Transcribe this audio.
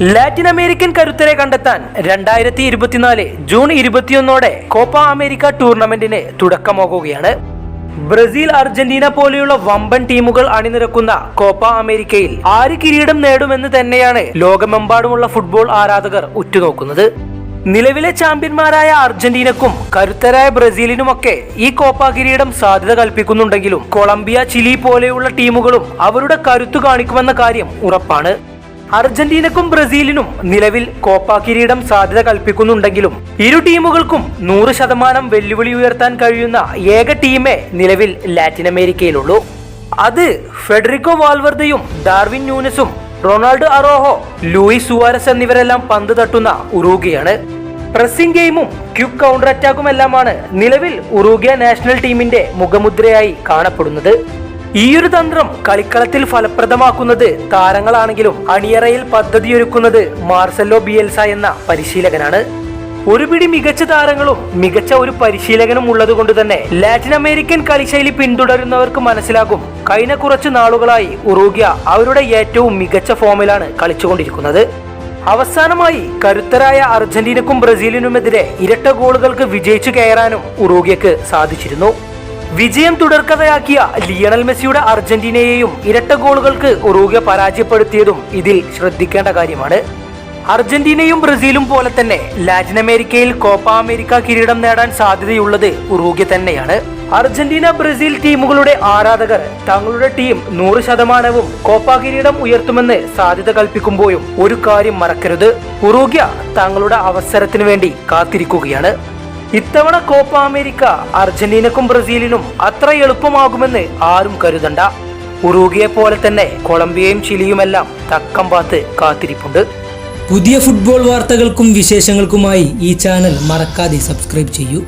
Latin American കരുത്തരെ കണ്ടെത്താൻ രണ്ടായിരത്തി ഇരുപത്തിനാല് ജൂൺ ഇരുപത്തിയൊന്നോടെ കോപ്പ അമേരിക്ക ടൂർണമെന്റിന് തുടക്കമാകുകയാണ്. ബ്രസീൽ അർജന്റീന പോലെയുള്ള വമ്പൻ ടീമുകൾ അണിനിരക്കുന്ന കോപ്പ അമേരിക്കയിൽ ആര് കിരീടം നേടുമെന്ന് തന്നെയാണ് ലോകമെമ്പാടുമുള്ള ഫുട്ബോൾ ആരാധകർ ഉറ്റുനോക്കുന്നത്. നിലവിലെ ചാമ്പ്യന്മാരായ അർജന്റീനക്കും കരുത്തരായ ബ്രസീലിനുമൊക്കെ ഈ കോപ്പ കിരീടം സാധ്യത കൽപ്പിക്കുന്നുണ്ടെങ്കിലും കൊളംബിയ ചിലി പോലെയുള്ള ടീമുകളും അവരുടെ കരുത്തു കാണിക്കുമെന്ന കാര്യം ഉറപ്പാണ്. അർജന്റീനക്കും ബ്രസീലിനും നിലവിൽ കോപ്പ കിരീടം സാധ്യത കൽപ്പിക്കുന്നുണ്ടെങ്കിലും ഇരു ടീമുകൾക്കും നൂറ് ശതമാനം വെല്ലുവിളി ഉയർത്താൻ കഴിയുന്ന ഏക ടീമേ നിലവിൽ ലാറ്റിൻ അമേരിക്കയിലുള്ളൂ. അത് ഫെഡറിക്കോ വാൽവർദയും ഡാർവിൻ ന്യൂനസും റൊണാൾഡോ അറോഹോ ലൂയിസ് സുവാരസ് എന്നിവരെല്ലാം പന്ത് തട്ടുന്ന ഉറൂഗയാണ്. പ്രസിംഗ് ഗെയിമും ക്യുക്ക് കൗണ്ടർ അറ്റാക്കും എല്ലാമാണ് നിലവിൽ ഉറൂഗിയ നാഷണൽ ടീമിന്റെ മുഖമുദ്രയായി കാണപ്പെടുന്നത്. ഈയൊരു തന്ത്രം കളിക്കളത്തിൽ ഫലപ്രദമാക്കുന്നത് താരങ്ങളാണെങ്കിലും അണിയറയിൽ പദ്ധതിയൊരുക്കുന്നത് മാർസെല്ലോ ബിയൽസ എന്ന പരിശീലകനാണ്. ഒരുപിടി മികച്ച താരങ്ങളും മികച്ച ഒരു പരിശീലകനും ഉള്ളതുകൊണ്ട് തന്നെ ലാറ്റിൻ അമേരിക്കൻ കളിശൈലി പിന്തുടരുന്നവർക്ക് മനസ്സിലാകും കഴിഞ്ഞ കുറച്ചു നാളുകളായി ഉറൂഗ്യ അവരുടെ ഏറ്റവും മികച്ച ഫോമിലാണ് കളിച്ചുകൊണ്ടിരിക്കുന്നത്. അവസാനമായി കരുത്തരായ അർജന്റീനക്കും ബ്രസീലിനുമെതിരെ ഇരട്ട ഗോളുകൾക്ക് വിജയിച്ചു കയറാനും ഉറൂഗ്യക്ക് സാധിച്ചിരുന്നു. വിജയം തുടർക്കഥയാക്കിയ ലിയണൽ മെസ്സിയുടെ അർജന്റീനയെയും ഇരട്ട ഗോളുകൾക്ക് ഉറൂഗ്യ പരാജയപ്പെടുത്തിയതും ഇതിൽ ശ്രദ്ധിക്കേണ്ട കാര്യമാണ്. അർജന്റീനയും ബ്രസീലും പോലെ തന്നെ ലാറ്റിൻ അമേരിക്കയിൽ കോപ്പ അമേരിക്ക കിരീടം നേടാൻ സാധ്യതയുള്ളത് ഉറൂഗ്യ തന്നെയാണ്. അർജന്റീന ബ്രസീൽ ടീമുകളുടെ ആരാധകർ തങ്ങളുടെ ടീം നൂറ് ശതമാനവും കോപ്പ കിരീടം ഉയർത്തുമെന്ന് സാധ്യത കൽപ്പിക്കുമ്പോഴും ഒരു കാര്യം മറക്കരുത്. ഉറൂഗ്യ തങ്ങളുടെ അവസരത്തിനു വേണ്ടി കാത്തിരിക്കുകയാണ്. ഇത്തവണ കോപ്പ അമേരിക്ക അർജന്റീനക്കും ബ്രസീലിനും അത്ര എളുപ്പമാകുമെന്ന് ആരും കരുതണ്ട. ഉറൂഗിയെ പോലെ തന്നെ കൊളംബിയയും ചിലിയുമെല്ലാം തക്കം പാത്ത് കാത്തിരിപ്പുണ്ട്. പുതിയ ഫുട്ബോൾ വാർത്തകൾക്കും വിശേഷങ്ങൾക്കുമായി ഈ ചാനൽ മറക്കാതെ സബ്സ്ക്രൈബ് ചെയ്യൂ.